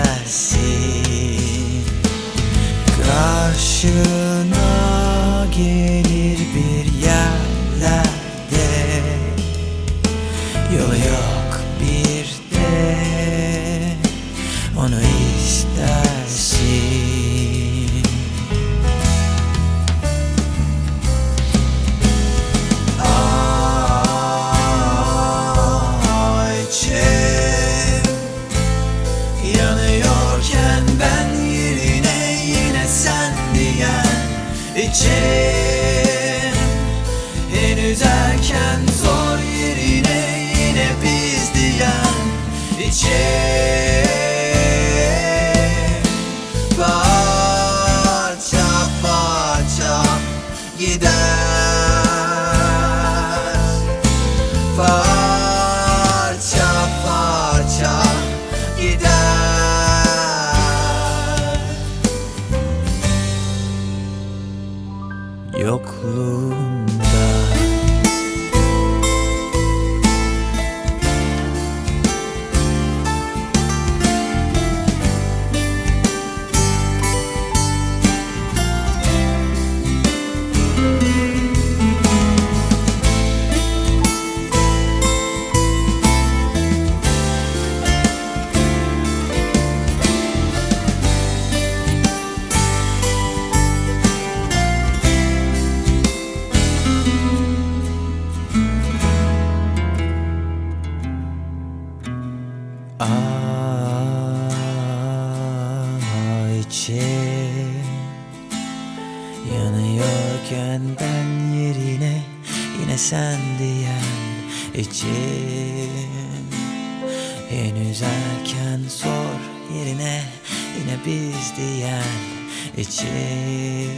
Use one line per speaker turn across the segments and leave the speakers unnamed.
beklersin. Karşına gelir bir yerlerde. Yol yok bir İçim Henüz erken zor yerine yine biz diyen İçim Parça parça gider Yokluğunda Ayçe Yanıyorken ben yerine Yine sen diyen için Henüz erken sor yerine Yine biz diyen için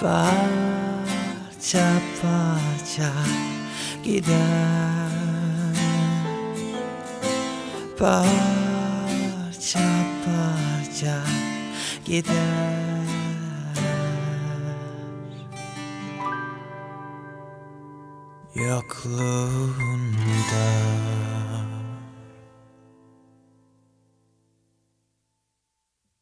Parça parça gider parça parça gider. Yokluğunda